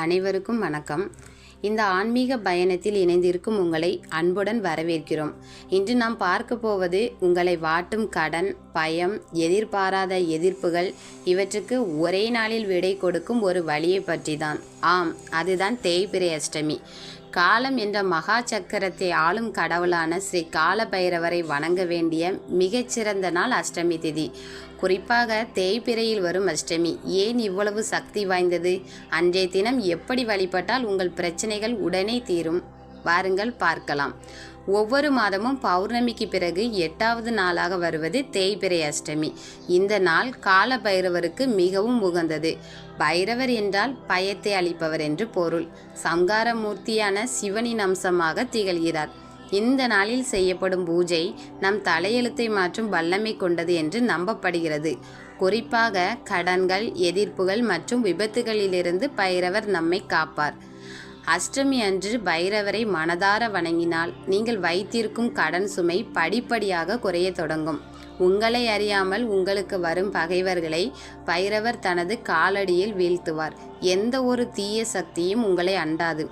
அனைவருக்கும் வணக்கம். இந்த ஆன்மீக பயணத்தில் இணைந்திருக்கும் உங்களை அன்புடன் வரவேற்கிறோம். இன்று நாம் பார்க்க போவது உங்களை வாட்டும் கடன் பயம் எதிர்பாராத எதிர்ப்புகள் இவற்றுக்கு ஒரே நாளில் விடை கொடுக்கும் ஒரு வழியை பற்றி தான் ஆம் அதுதான் தேய்பிரை அஷ்டமி. காலம் என்ற மகா சக்கரத்தை ஆளும் கடவுளான ஸ்ரீ கால பைரவரை வணங்க வேண்டிய மிகச்சிறந்த நாள் அஷ்டமி திதி. குறிப்பாக தேய்பிரையில் வரும் அஷ்டமி. ஏன் இவ்வளவு சக்தி வாய்ந்தது? அன்றைய தினம் எப்படி வழிபட்டால் உங்கள் பிரச்சனைகள் உடனே தீரும்? வாருங்கள் பார்க்கலாம். ஒவ்வொரு மாதமும் பௌர்ணமிக்கு பிறகு எட்டாவது நாளாக வருவது தேய்பிரை அஷ்டமி. இந்த நாள் கால பைரவருக்கு மிகவும் உகந்தது. பைரவர் என்றால் பயத்தை அளிப்பவர் என்று பொருள். சங்காரமூர்த்தியான சிவனின் அம்சமாக திகழ்கிறார். இந்த நாளில் செய்யப்படும் பூஜை நம் தலையெழுத்தை மாற்றும் வல்லமை கொண்டது என்று நம்பப்படுகிறது. குறிப்பாக கடன்கள் எதிர்ப்புகள் மற்றும் விபத்துகளிலிருந்து பைரவர் நம்மை காப்பார். அஷ்டமி அன்று பைரவரை மனதார வணங்கினால் நீங்கள் வைத்திருக்கும் கடன் சுமை படிப்படியாக குறைய தொடங்கும். உங்களை அறியாமல் உங்களுக்கு வரும் பகைவர்களை பைரவர் தனது காலடியில் வீழ்த்துவார். எந்த ஒரு தீய சக்தியும் உங்களை அண்டாது.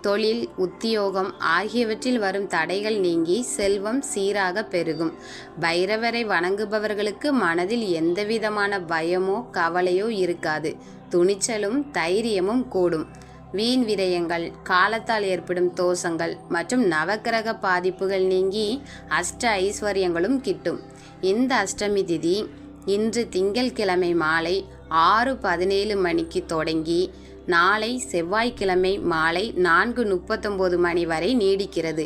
தொழில் உத்தியோகம் ஆகியவற்றில் வரும் தடைகள் நீங்கி செல்வம் சீராக பெருகும். பைரவரை வணங்குபவர்களுக்கு மனதில் எந்தவிதமான பயமோ கவலையோ இருக்காது. துணிச்சலும் தைரியமும் கூடும். வீண் விரயங்கள் காலத்தால் ஏற்படும் தோஷங்கள் மற்றும் நவக்கிரக பாதிப்புகள் நீங்கி அஷ்ட ஐஸ்வர்யங்களும் கிட்டும். இந்த அஷ்டமி திதி இன்று திங்கள்கிழமை மாலை ஆறு பதினேழு மணிக்கு தொடங்கி நாளை செவ்வாய்க்கிழமை மாலை நான்கு முப்பத்தொம்போது மணி வரை நீடிக்கிறது.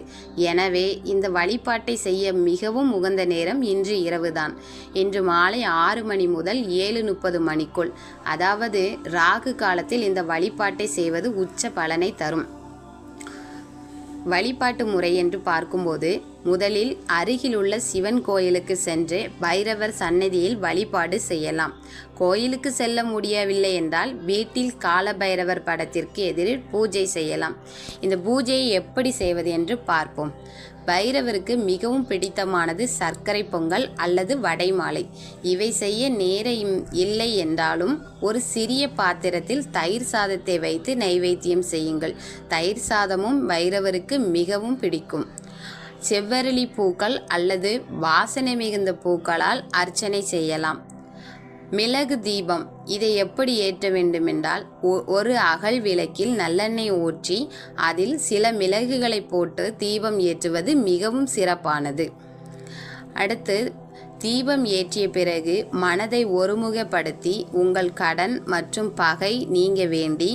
எனவே இந்த வழிபாட்டை செய்ய மிகவும் உகந்த நேரம் இன்று இரவுதான். இன்று மாலை ஆறு மணி முதல் ஏழு முப்பது மணிக்குள். அதாவது ராகு காலத்தில் இந்த வழிபாட்டை செய்வது உச்ச பலனை தரும். வழிபாட்டு முறை என்று பார்க்கும்போது முதலில் அருகிலுள்ள சிவன் கோயிலுக்கு சென்று பைரவர் சன்னதியில் வழிபாடு செய்யலாம். கோயிலுக்கு செல்ல முடியவில்லை என்றால் வீட்டில் கால பைரவர் படத்திற்கு எதிரில் பூஜை செய்யலாம். இந்த பூஜையை எப்படி செய்வது என்று பார்ப்போம். பைரவருக்கு மிகவும் பிடித்தமானது சர்க்கரை பொங்கல் அல்லது வடைமாலை இவை செய்ய நேரம் இல்லை என்றாலும் ஒரு சிறிய பாத்திரத்தில் தயிர் சாதத்தை வைத்து நைவேத்தியம் செய்யுங்கள். தயிர் சாதமும் பைரவருக்கு மிகவும் பிடிக்கும். செவ்வரளி பூக்கள் அல்லது வாசனை மிகுந்த பூக்களால் அர்ச்சனை செய்யலாம். மிளகு தீபம் இதை எப்படி ஏற்ற வேண்டுமென்றால் ஒரு அகல் விளக்கில் நல்லெண்ணெய் ஊற்றி அதில் சில மிளகுகளை போட்டு தீபம் ஏற்றுவது மிகவும் சிறப்பானது. அடுத்து தீபம் ஏற்றிய பிறகு மனதை ஒருமுகப்படுத்தி உங்கள் கடன் மற்றும் பகை நீங்க வேண்டி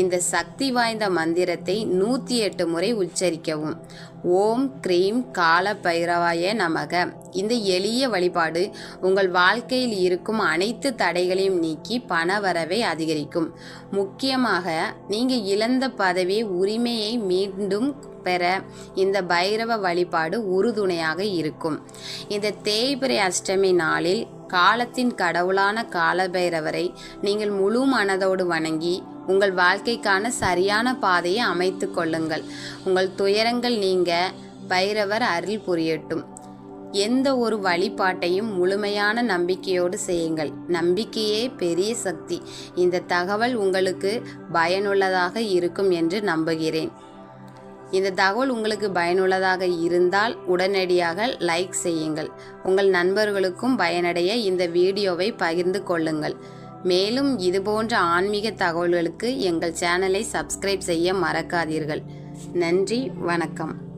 இந்த சக்தி வாய்ந்த மந்திரத்தை நூற்றி எட்டு முறை உச்சரிக்கவும். ஓம் க்ரீம் கால பைரவாய நமக. இந்த எளிய வழிபாடு உங்கள் வாழ்க்கையில் இருக்கும் அனைத்து தடைகளையும் நீக்கி பணவரவை அதிகரிக்கும். முக்கியமாக நீங்கள் இழந்த பதவி உரிமையை மீண்டும் பெற இந்த பைரவ வழிபாடு உறுதுணையாக இருக்கும். இந்த தேய்பிரை அஷ்டமி நாளில் காலத்தின் கடவுளான காலபைரவரை நீங்கள் முழு மனதோடு வணங்கி உங்கள் வாழ்க்கைக்கான சரியான பாதையை அமைத்து கொள்ளுங்கள். உங்கள் துயரங்கள் நீங்க பைரவர் அருள் புரியட்டும். எந்த ஒரு வழிபாட்டையும் முழுமையான நம்பிக்கையோடு செய்யுங்கள். நம்பிக்கையே பெரிய சக்தி. இந்த தகவல் உங்களுக்கு பயனுள்ளதாக இருக்கும் என்று நம்புகிறேன். இந்த தகவல் உங்களுக்கு பயனுள்ளதாக இருந்தால் உடனடியாக லைக் செய்யுங்கள். உங்கள் நண்பர்களுக்கும் பயனடைய இந்த வீடியோவை பகிர்ந்து கொள்ளுங்கள். மேலும் இதுபோன்ற ஆன்மீக தகவல்களுக்கு எங்கள் சேனலை சப்ஸ்கிரைப் செய்ய மறக்காதீர்கள். நன்றி வணக்கம்.